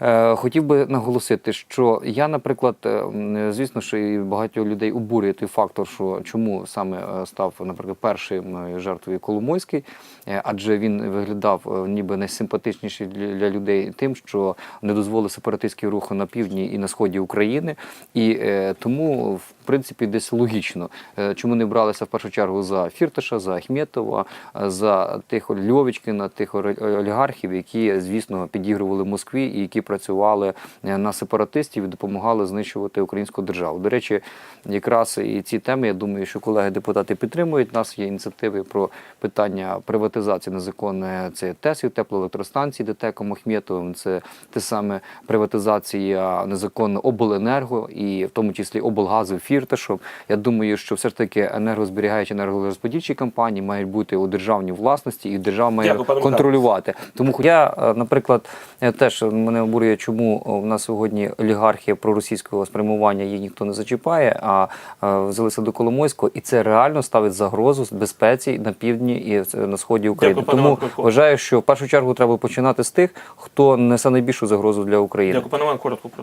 Е, Хотів би наголосити, що я, наприклад, е, звісно, що і багато людей обурює той фактор, що чому саме е, став, наприклад, першим жертвою Коломойський, адже він виглядав ніби найсимпатичніший для людей тим, що не дозволив сепаратистський рухи на півдні і на сході України, і тому в принципі десь логічно, е, чому не бралися в першу чергу за Фірташа, за Ахметова, е, за тих Льовічкина, тих олігархів, які, звісно, підігрували Москві і які працювали е, на сепаратистів і допомагали знищувати українську державу. До речі, якраз і ці теми, я думаю, що колеги депутати підтримують. У нас є ініціативи про питання приватизації незаконної це ТЕСів, теплоелектростанцій ДТЕКом Ахметовим, це те саме приватизація незаконно обленерго і в тому числі облгазу Фірташом. Я думаю, що все ж таки енергозберігаючі енергорозподільчі компанії мають бути у державній власності, і держава має Дякую, контролювати. Тому я, е, наприклад, е, теж мене обурює, чому в нас сьогодні олігархія проросійського спрямування її ніхто не зачіпає, а е, взялися до Коломойського, і це реально ставить загрозу безпеці на півдні і на сході України. Дякую, Тому Крулько. вважаю, що в першу чергу треба починати з тих, хто несе найбільшу загрозу для України. Дякую, пане Іван, коротко.